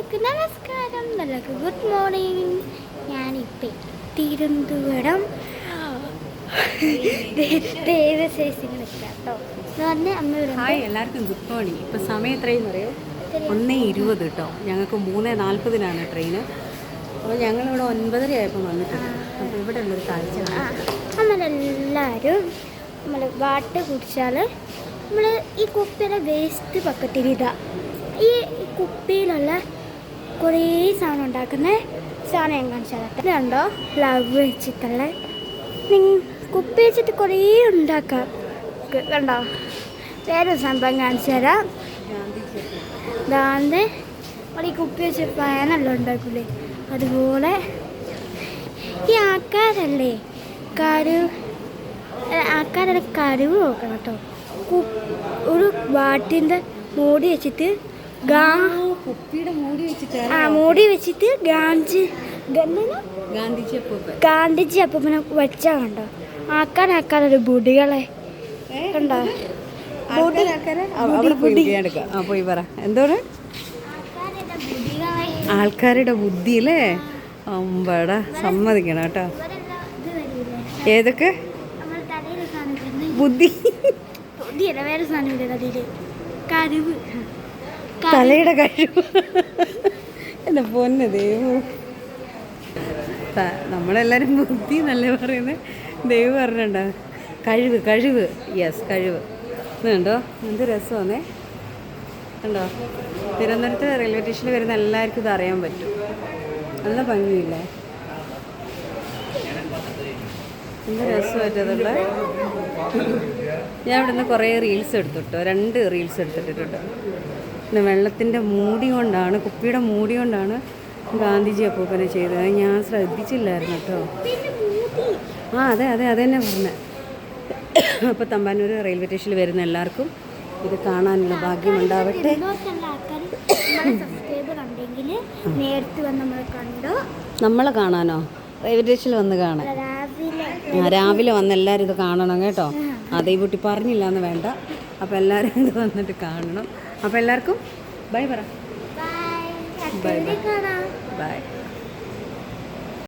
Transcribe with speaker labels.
Speaker 1: നമസ്കാരം. നല്ല good morning. ഞാനിപ്പോൾ തിരുവനന്തപുരം. കേട്ടോ എന്ന് അമ്മ
Speaker 2: ഹായ് എല്ലാവർക്കും ഗുഡ് മോർണിംഗ്. ഇപ്പം സമയം എത്രയെന്ന് അറിയോ? ഒന്നേ ഇരുപത് കേട്ടോ. ഞങ്ങൾക്ക് മൂന്ന് നാൽപ്പതിനാണ് ട്രെയിന്. അപ്പോൾ ഞങ്ങളിവിടെ ഒൻപതര ആയപ്പോൾ വന്നിട്ടുണ്ട് അപ്പോൾ ഇവിടെ ഉള്ളൊരു കാഴ്ച
Speaker 1: നമ്മളെല്ലാരും നമ്മളെല്ലാവരും നമ്മൾ വാട്ട് കുടിച്ചാൽ നമ്മൾ ഈ കുപ്പിയുടെ വേസ്റ്റ് പക്കത്തിരിതാ ഈ കുപ്പിയിലുള്ള കുറേ സാധനം ഉണ്ടാക്കുന്ന സാധനം ഞാൻ കാണിച്ചാൽ ഇതുണ്ടോ ലവ് വെച്ചിട്ടുള്ള കുപ്പി വെച്ചിട്ട് കുറേ ഉണ്ടാക്കാം. കണ്ടോ? വേറെ സംഭവം കാണിച്ചു തരാം. ദാണ്ട് നമ്മൾ ഈ കുപ്പി വെച്ച് പാനല്ല ഉണ്ടാക്കൂലേ അതുപോലെ ഈ ആൾക്കാരല്ലേ കരു ആൾക്കാരുടെ കരുവ് നോക്കണം കേട്ടോ. ഒരു വാട്ടിന്റെ മൂടി വെച്ചിട്ട്
Speaker 2: മൂടി വെച്ചിട്ട്
Speaker 1: ഗാന്ധി
Speaker 2: ഗാന്ധിജി
Speaker 1: അപ്പനെ വെച്ചാ കണ്ടോ? ആക്കാൻ ആക്കാനൊരു ബുടികളെ കണ്ടോ?
Speaker 2: ആൾക്കാര് ആൾക്കാര് അവ- അവിടെ പോയി എടുക്കാം ആ പോയി പറ. എന്തോട് ആൾക്കാരുടെ ബുദ്ധി അല്ലേ? അമ്പട സമ്മതിക്കണം കേട്ടോ. ഏതൊക്കെ? ബുദ്ധി.
Speaker 1: ബുദ്ധിയല്ല വേറെ സാധനം കരുവ്.
Speaker 2: തലയുടെ കഴിവ്. എന്റെ പൊന്നെ ദൈവം നമ്മളെല്ലാവരും ബുദ്ധി എന്നല്ലേ പറയുന്നത് ദൈവം പറഞ്ഞിട്ടുണ്ടോ. കഴിവ് കഴിവ്. യെസ് കഴിവ്. ഇന്നുണ്ടോ എന്ത് രസമാണേ കണ്ടോ? തിരുവനന്തപുരത്ത് റെയിൽവേ സ്റ്റേഷനിൽ വരുന്ന എല്ലാവർക്കും ഇത് അറിയാൻ പറ്റും. നല്ല ഭംഗിയില്ലേ? എന്ത് രസമായിട്ടുള്ള ഞാൻ ഇവിടുന്ന് കുറേ റീൽസ് എടുത്തിട്ടോ? രണ്ട് റീൽസ് എടുത്തിട്ടുണ്ട് വെള്ളത്തിന്റെ മൂടി കൊണ്ടാണ് കുപ്പിയുടെ മൂടി കൊണ്ടാണ് ഗാന്ധിജി അപ്പൂപ്പനെ ചെയ്തത്. ഞാൻ ശ്രദ്ധിച്ചില്ലായിരുന്നു കേട്ടോ. ആ അതെ അതെ അതെ തന്നെ പറഞ്ഞത് അപ്പോൾ തമ്പാനൂർ റെയിൽവേ സ്റ്റേഷനിൽ വരുന്ന എല്ലാവർക്കും ഇത് കാണാനുള്ള ഭാഗ്യമുണ്ടാവട്ടെ നമ്മളെ കാണാനോ? റെയിൽവേ സ്റ്റേഷനിൽ വന്ന് കാണാൻ. ആ രാവിലെ വന്ന് എല്ലാവരും ഇത് കാണണം കേട്ടോ. അതേ കുട്ടി പറഞ്ഞില്ല എന്ന് വേണ്ട. അപ്പോൾ എല്ലാവരും ഇത് വന്നിട്ട് കാണണം. അപ്പോൾ എല്ലാവർക്കും ബൈ പറ.
Speaker 1: ബൈ കാണാം.
Speaker 2: ബൈ